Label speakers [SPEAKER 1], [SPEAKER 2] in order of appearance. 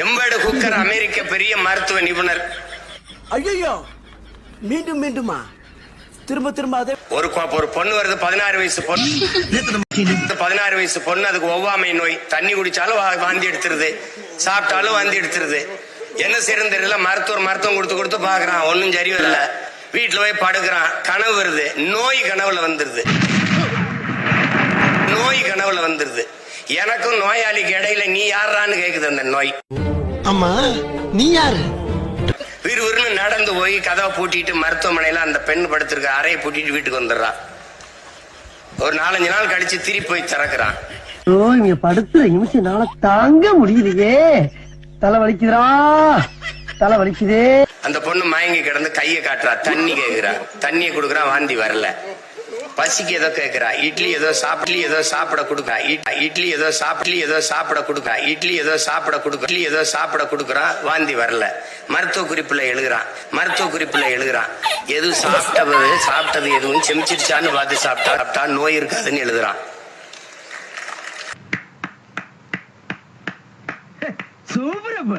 [SPEAKER 1] எம்பேடு cooker அமெரிக்க பெரிய மருத்துவ நிபுணர்.
[SPEAKER 2] ஐயோ மீண்டும் மீண்டுமா? திரும்ப திரும்ப அதே
[SPEAKER 1] ஒரு ஒரு பொண்ணு வருது பதினாறு வயசு பொண்ணு. பதினாறு வயசு பொண்ணு அதுக்கு ஒவ்வாமை நோய். தண்ணி குடிச்சாலும் வாந்தி எடுத்துருது. சாப்பிட்டாலும் வாந்தி எடுத்துருது. என்ன செய்யறது தெரியல. மருத்துவர் மருத்துவம் கொடுத்து கொடுத்து பாக்குறான் ஒன்னும் சரி வரல. வீட்டுல போய் படுக்கிறான். கனவு வருது. நோய் கனவுல வந்துருது. நோய் கனவுல வந்துருது. எனக்கும் நோயாளிக்கு இடையில நீ யாரான்னு கேக்குது அந்த நோய்.
[SPEAKER 3] ஆமா நீ யாரு?
[SPEAKER 1] விறுவிறுன்னு நடந்து போய் கதவை பூட்டிட்டு மருத்துவமனையில அந்த பெண் படுத்திருக்க அறையை பூட்டிட்டு வீட்டுக்கு வந்துடுறான் ஒரு நாலஞ்சு நாள் கழிச்சு திருப்பி போய் திறக்கிறான்.
[SPEAKER 3] ஓ இங்க படுத்துற நிமிஷம்னால தாங்க முடியலையே. தலை வலிக்குதுடா. தலை வலிக்குதே.
[SPEAKER 1] அந்த பொண்ணு மயங்கி கிடந்து கையை காட்டுறா. தண்ணி கேக்குறா. தண்ணியை கொடுக்குறா வாந்தி வரல. பசிக்கு ஏதோ கேட்கிறா இட்லி ஏதோ சாப்பிட்லி ஏதோ சாப்பிட கொடுக்குறா. இட்- இட்லி ஏதோ சாப்பிட்லி ஏதோ சாப்பிட கொடுக்குறா. இட்லி ஏதோ சாப்பிட கொடுக்க இட்லி ஏதோ சாப்பிட கொடுக்குறா. வாந்தி வரல. மருத்துவ குறிப்புல எழுதுறான் மருத்துவ குறிப்புல எழுதுறான் எது சாப்பிட்டது சாப்பிட்டது எதுவும் செமிச்சிருச்சான்னு பார்த்து சாப்பிட்டா சாப்பிட்டா நோய் இருக்காதுன்னு எழுதுறான்.
[SPEAKER 3] சூப்பரப்ப